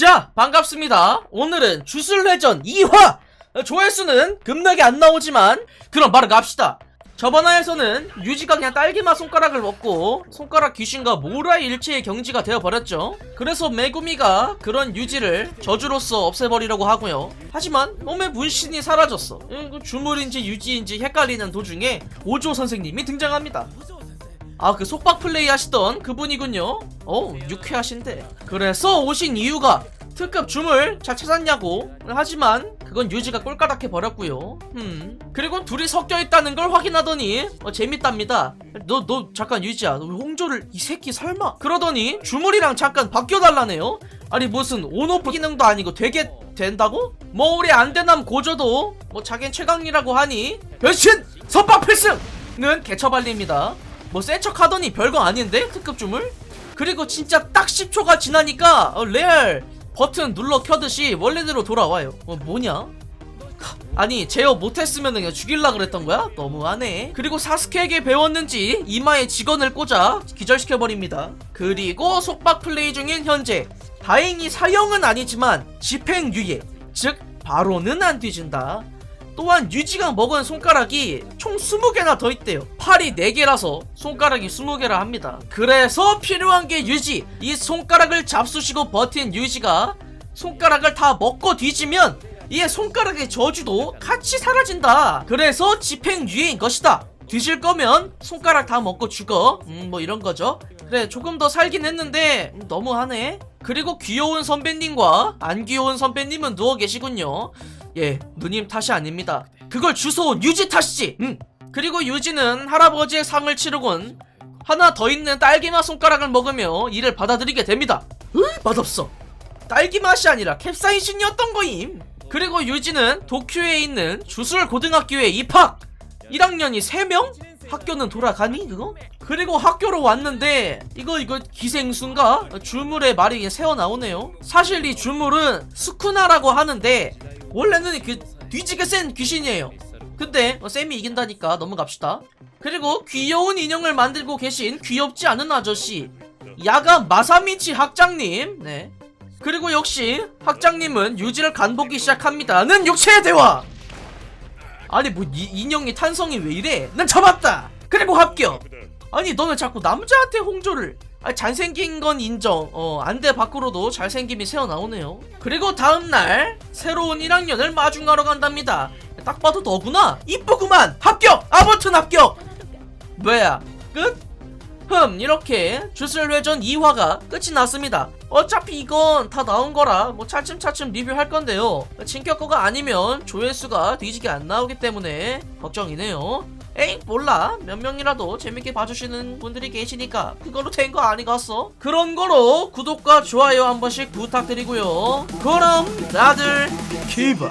자, 반갑습니다. 오늘은 주술회전 2화! 조회수는 급락이 안 나오지만, 그럼 바로 갑시다. 저번 화에서는 유지가 그냥 딸기맛 손가락을 먹고, 손가락 귀신과 모라 일체의 경지가 되어버렸죠. 그래서 메구미가 그런 유지를 저주로서 없애버리려고 하고요. 하지만 몸의 문신이 사라졌어. 이거 주물인지 유지인지 헷갈리는 도중에 오조 선생님이 등장합니다. 아, 그 속박 플레이 하시던 그분이군요. 어, 유쾌하신데. 그래서 오신 이유가 특급 줌을 잘 찾았냐고. 하지만 그건 유지가 꼴까닥해 버렸고요. 음. 그리고 둘이 섞여 있다는 걸 확인하더니 어, 재밌답니다. 너, 너 잠깐 유지야. 너 홍조를 이 새끼 설마? 그러더니 주물이랑 잠깐 바뀌어달라네요. 아니 무슨 온오프 기능도 아니고 되게 된다고? 뭐 우리 안되남 고조도 뭐 자긴 최강이라고 하니 변신! 선박 필승!는 개처발립니다. 뭐 센 척 하더니 별거 아닌데 특급 줌을? 그리고 진짜 딱 10초가 지나니까 어, 레알 버튼 눌러 켜듯이 원래대로 돌아와요. 어, 뭐냐? 하, 아니 제어 못했으면 그냥 죽일라 그랬던 거야? 너무하네. 그리고 사스케에게 배웠는지 이마에 직원을 꽂아 기절시켜버립니다. 그리고 속박 플레이 중인 현재 다행히 사형은 아니지만 집행유예 즉 바로는 안 뒤진다. 또한 유지가 먹은 손가락이 총 20개나 더 있대요. 팔이 4개라서 손가락이 20개라 합니다. 그래서 필요한 게 유지. 이 손가락을 잡수시고 버틴 유지가 손가락을 다 먹고 뒤지면 이의 손가락의 저주도 같이 사라진다. 그래서 집행유예인 것이다. 뒤질 거면 손가락 다 먹고 죽어. 음, 뭐 이런 거죠. 그래, 조금 더 살긴 했는데, 음, 너무하네. 그리고 귀여운 선배님과 안 귀여운 선배님은 누워 계시군요. 예, 누님 탓이 아닙니다. 그걸 주워온 유지 탓이지! 음. 그리고 유지는 할아버지의 상을 치르곤 하나 더 있는 딸기맛 손가락을 먹으며 이를 받아들이게 됩니다. 으, 맛없어. 딸기 맛이 아니라 캡사이신이었던 거임. 그리고 유지는 도쿄에 있는 주술 고등학교에 입학. 1학년이 3명? 학교는 돌아가니 그거? 그리고 학교로 왔는데 이거 이거 기생수인가? 주물의 말이 새어 나오네요. 사실 이 주물은 스쿠나라고 하는데 원래는 그 뒤지게 센 귀신이에요. 근데 어, 쌤이 이긴다니까 넘어갑시다. 그리고 귀여운 인형을 만들고 계신 귀엽지 않은 아저씨 야가 마사미치 학장님. 네. 그리고 역시 학장님은 유지를 간보기 시작합니다.는 육체의 대화. 아니 뭐 이, 인형이 탄성이 왜 이래? 난 잡았다. 그리고 합격. 아니 너는 자꾸 남자한테 홍조를 아 잘생긴 건 인정 어 안돼 밖으로도 잘생김이 새어나오네요 그리고 다음날 새로운 1학년을 마중하러 간답니다 딱 봐도 너구나 이쁘구만 합격 아버튼 합격 뭐야 끝? 흠 이렇게 주술회전 2화가 끝이 났습니다. 어차피 이건 다 나온 거라 뭐 차츰차츰 리뷰할 건데요. 진격 거가 아니면 조회수가 뒤지게 안 나오기 때문에 걱정이네요. 에이 몰라. 몇 명이라도 재밌게 봐주시는 분들이 계시니까 그걸로 된 거 아니겠어? 그런 거로 구독과 좋아요 한 번씩 부탁드리고요. 그럼 다들 기바